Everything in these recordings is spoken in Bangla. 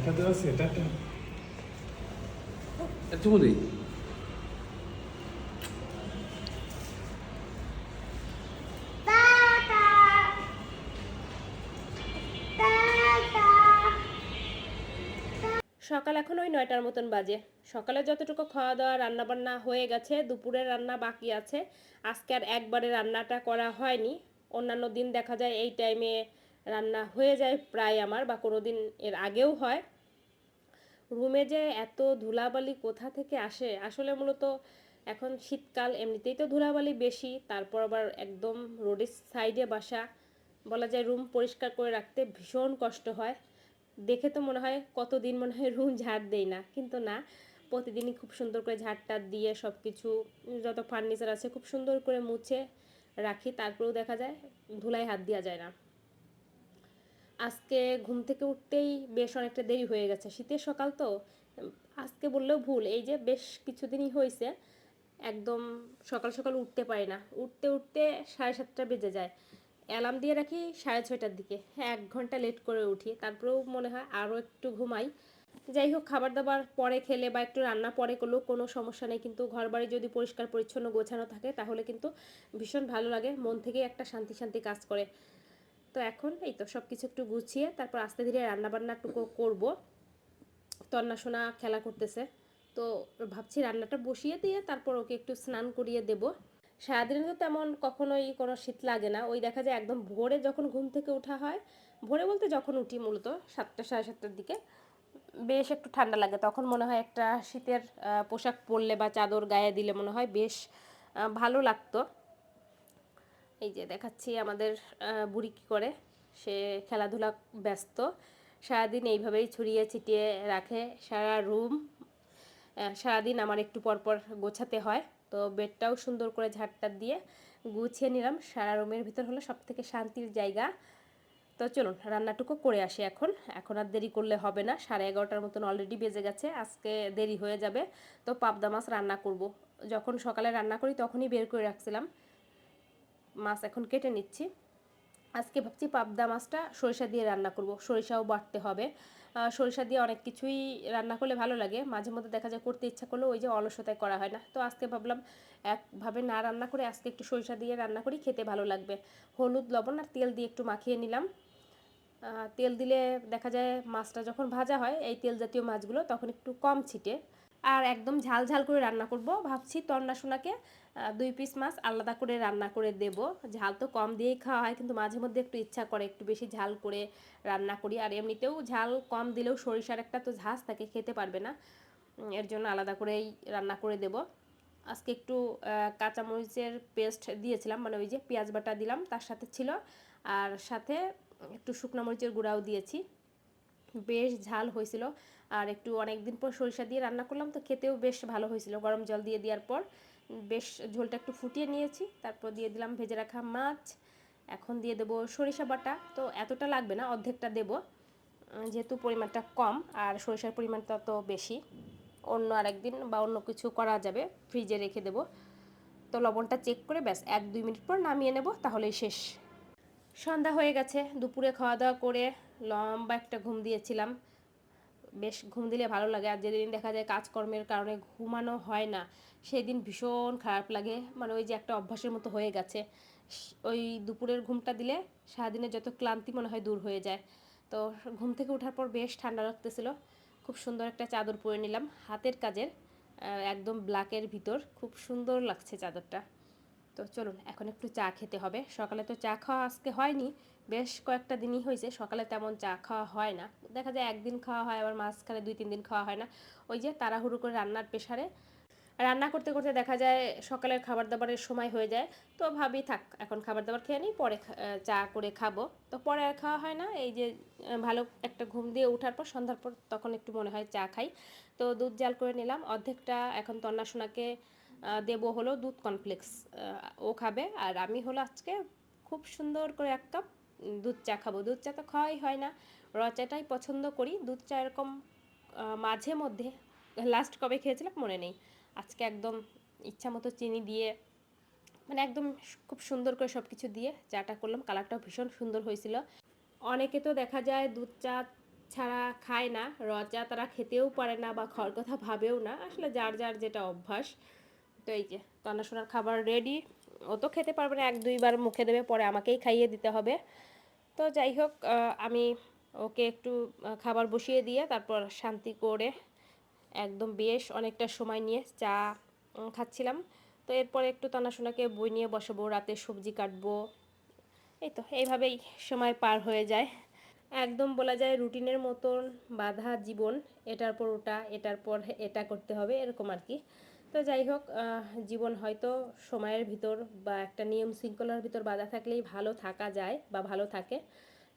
ঢাকা দেওয়া আছে টাটা এত বলি সকাল এখন ওই নয়টার মতন বাজে। সকালে যতটুকু খাওয়া দাওয়া রান্না বান্না হয়ে গেছে দুপুরের রান্না বাকি আছে। আজকে আর একবারে রান্নাটা করা হয়নি। অন্যান্য দিন দেখা যায় এই টাইমে রান্না হয়ে যায় প্রায় আমার বা কোনো দিন এর আগেও হয়। রুমে যে এত ধুলাবালি কোথা থেকে আসে? আসলে মূলত এখন শীতকাল, এমনিতেই তো ধুলাবালি বেশি, তারপর আবার একদম রোডের সাইডে বাসা, বলা যায় রুম পরিষ্কার করে রাখতে ভীষণ কষ্ট হয়। দেখে তো মনে হয় কতদিন মনে হয় রুম ঝাড় দেই না, কিন্তু না, প্রতিদিনই খুব সুন্দর করে ঝাড়টা দিয়ে সব কিছু যত ফার্নিচার আছে খুব সুন্দর করে মুছে রাখি, তারপরেও দেখা যায় ধুলায় হাত দেওয়া যায় না। আজকে ঘুম থেকে উঠতেই বেশ অনেকটা দেরি হয়ে গেছে। শীতের সকাল তো, আজকে বললেও ভুল, এই যে বেশ কিছুদিনই হয়েছে একদম সকাল সকাল উঠতে পারি না। উঠতে উঠতে সাড়ে সাতটা বেজে যায়। অ্যালার্ম দিয়ে রাখি সাড়ে ছয়টার দিকে হ্যাঁ এক ঘণ্টা লেট করে উঠি, তারপরেও মনে হয় আরও একটু ঘুমাই। যাই হোক, খাবার দাবার পরে খেলে বা একটু রান্না পরে করলেও কোনো সমস্যা নেই, কিন্তু ঘর বাড়ি যদি পরিষ্কার পরিচ্ছন্ন গোছানো থাকে, তাহলে কিন্তু ভীষণ ভালো লাগে, মন থেকে একটা শান্তি শান্তি কাজ করে। তো এখন এই তো সব কিছু একটু গুছিয়ে তারপর আস্তে ধীরে রান্নাবান্নাটুকু করব। তন্না সোনা খেলা করতেছে। তো ভাবছি রান্নাটা বসিয়ে দিয়ে তারপর ওকে একটু স্নান করিয়ে দেব। সারাদিনে তো তেমন কখনোই কোনো শীত লাগে না। ওই দেখা যায় একদম ভোরে যখন ঘুম থেকে ওঠা হয়, ভোরে বলতে যখন উঠি মূলত সাতটা, সাড়ে সাতটার দিকে, বেশ একটু ঠান্ডা লাগে। তখন মনে হয় একটা শীতের পোশাক পরলে বা চাদর গায়ে দিলে মনে হয় বেশ ভালো লাগতো। এই যে দেখাচ্ছি আমাদের বুড়ি কী করে? সে খেলাধুলা ব্যস্ত। সারাদিন এইভাবেই ছড়িয়ে ছিটিয়ে রাখে সারা রুম। সারাদিন আমার একটু পরপর গোছাতে হয়। তো বেডটাও সুন্দর করে ঝাড়টা দিয়ে গুছিয়ে নিলাম। সারা রুমের ভিতর হলো সব থেকে শান্তির জায়গা। তো চলুন, রান্নাটুকু করে আসি এখন। এখন আর দেরি করলে হবে না। সাড়ে এগারোটার মতন অলরেডি বেজে গেছে। আজকে দেরি হয়ে যাবে। তো পাবদা মাছ রান্না করব। যখন সকালে রান্না করি তখনই বের করে রাখছিলাম। মাছ এখন কেটে নিচ্ছি। আজকে ভাবছি পাবদা মাছটা সরিষা দিয়ে রান্না করব। সরিষাও বাটতে হবে। সরিষা দিয়ে অনেক কিছুই রান্না করলে ভালো লাগে। মাঝে মধ্যে দেখা যায় করতে ইচ্ছা করলেও ওই যে অলসতায় করা হয় না। তো আজকে ভাবলাম একভাবে না রান্না করে আজকে একটু সরিষা দিয়ে রান্না করি, খেতে ভালো লাগবে। হলুদ, লবণ আর তেল দিয়ে একটু মাখিয়ে নিলাম। তেল দিলে দেখা যায় মাছটা যখন ভাজা হয়, এই তেল জাতীয় মাছগুলো তখন একটু কম ছিটে। আর একদম ঝাল ঝাল করে রান্না করব। ভাবছি তন্নাশোনাকে দুই পিস মাছ আলাদা করে রান্না করে দেব। ঝাল তো কম দিয়েই খাওয়া হয়, কিন্তু মাঝে মধ্যে একটু ইচ্ছা করে, একটু বেশি ঝাল করে রান্না করি। আর এমনিতেও ঝাল কম দিলেও সরিষার একটা তো ঝাঁজ থাকে, খেতে পারবে না। এর জন্য আলাদা করেই রান্না করে দেব। আজকে একটু কাঁচামরিচের পেস্ট দিয়েছিলাম মানে ওই যে পেঁয়াজ বাটা দিলাম, তার সাথে ছিল। আর সাথে একটু শুকনো মরিচের গুঁড়াও দিয়েছি। বেশ ঝাল হয়েছিল। আর একটু অনেক দিন পর সরিষা দিয়ে রান্না করলাম, তো খেতেও বেশ ভালো হয়েছিল। গরম জল দিয়ে দেওয়ার পর বেশ ঝোলটা একটু ফুটিয়ে নিয়েছি। তারপর দিয়ে দিলাম ভেজে রাখা মাছ। এখন দিয়ে দেবো সরিষা বাটা। তো এতটা লাগবে না, অর্ধেকটা দেবো। যেহেতু পরিমাণটা কম আর সরিষার পরিমাণটা তো বেশি, অন্য আরেকদিন বা অন্য কিছু করা যাবে, ফ্রিজে রেখে দেবো। তো লবণটা চেক করে ব্যাস, এক দুই মিনিট পর নামিয়ে নেব, তাহলেই শেষ। সন্ধ্যা হয়ে গেছে, দুপুরে খাওয়া দাওয়া করে লম্বা একটা ঘুম দিয়েছিলাম। বেশ ঘুম দিলে ভালো লাগে, আর যেদিন দেখা যায় কাজকর্মের কারণে ঘুমানো হয় না সেই দিন ভীষণ খারাপ লাগে। মানে ওই যে একটা অভ্যাসের মতো হয়ে গেছে। ওই দুপুরের ঘুমটা দিলে সারাদিনের যত ক্লান্তি মনে হয় দূর হয়ে যায়। তো ঘুম থেকে ওঠার পর বেশ ঠান্ডা লাগতেছিল। খুব সুন্দর একটা চাদর পরে নিলাম, হাতের কাজের একদম ব্ল্যাকের ভিতর। খুব সুন্দর লাগছে চাদরটা। তো চলুন এখন একটু চা খেতে হবে। সকালে তো চা খাওয়া আজকে হয়নি বেশ কয়েকটা দিনই হয়েছে। সকালে তেমন চা খাওয়া হয় না। দেখা যায় একদিন খাওয়া হয় আবার মাঝখানে দুই তিন দিন খাওয়া হয় না। ওই যে তাড়াহুড়ো করে রান্নার প্রেশারে। রান্না করতে করতে দেখা যায় সকালের খাবার দাবারের সময় হয়ে যায়। তো ভাবি থাক এখন খাবার দাবার খেয়ে নিই পরে চা করে খাব। তো পরে আর খাওয়া হয় না। এই যে ভালো একটা ঘুম দিয়ে ওঠার পর সন্ধ্যার পর তখন একটু মনে হয় চা খাই। তো দুধ জাল করে নিলাম। অর্ধেকটা এখন তন্না সোনাকে আহ, দেবো হলো দুধ কমপ্লেক্স ও খাবে। আর আমি হলো আজকে খুব সুন্দর করে এক কাপ দুধ চা খাব। দুধ চা তো খাওয়াই হয় না। র চাটাই পছন্দ করি। দুধ চা এরকম মাঝে মধ্যে লাস্ট কবে খেয়েছিলাম মনে নেই। আজকে একদম ইচ্ছা মতো চিনি দিয়ে মানে একদম খুব সুন্দর করে সব কিছু দিয়ে চাটা করলাম। কালারটাও ভীষণ সুন্দর হয়েছিল। অনেকে তো দেখা যায় দুধ চা ছাড়া খায় না। রজা তারা খেতেও পারে না বা খাওয়ার কথা ভাবেও না। আসলে যার যার যেটা অভ্যাস। তো এই যে তন্না সোনার খাবার রেডি ও তো খেতে পারবে না, এক দুইবার মুখে দেবে, পরে আমাকেই খাইয়ে দিতে হবে। তো যাই হোক আমি ওকে একটু খাবার বসিয়ে দিয়ে তারপর শান্তি করে একদম বেশ অনেকটা সময় নিয়ে চা খাচ্ছিলাম। তো এরপরে একটু তানাশোনাকে বই নিয়ে বসাবো, রাতে সবজি কাটবো। এই তো, এইভাবেই সময় পার হয়ে যায়। একদম বলা যায় রুটিনের মতন বাধা জীবন, এটার পর ওটা, এটার পর এটা করতে হবে, এরকম আর কি। তো যাই হোক জীবন হয়তো সময়ের ভিতর বা একটা নিয়ম শৃঙ্খলার ভিতর বাধা থাকলেই ভালো থাকা যায় বা ভালো থাকে।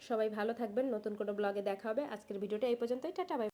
সবাই ভালো থাকবেন, নতুন কোনো ব্লগে দেখা হবে। আজকের ভিডিওটা এই পর্যন্তই। Tata bye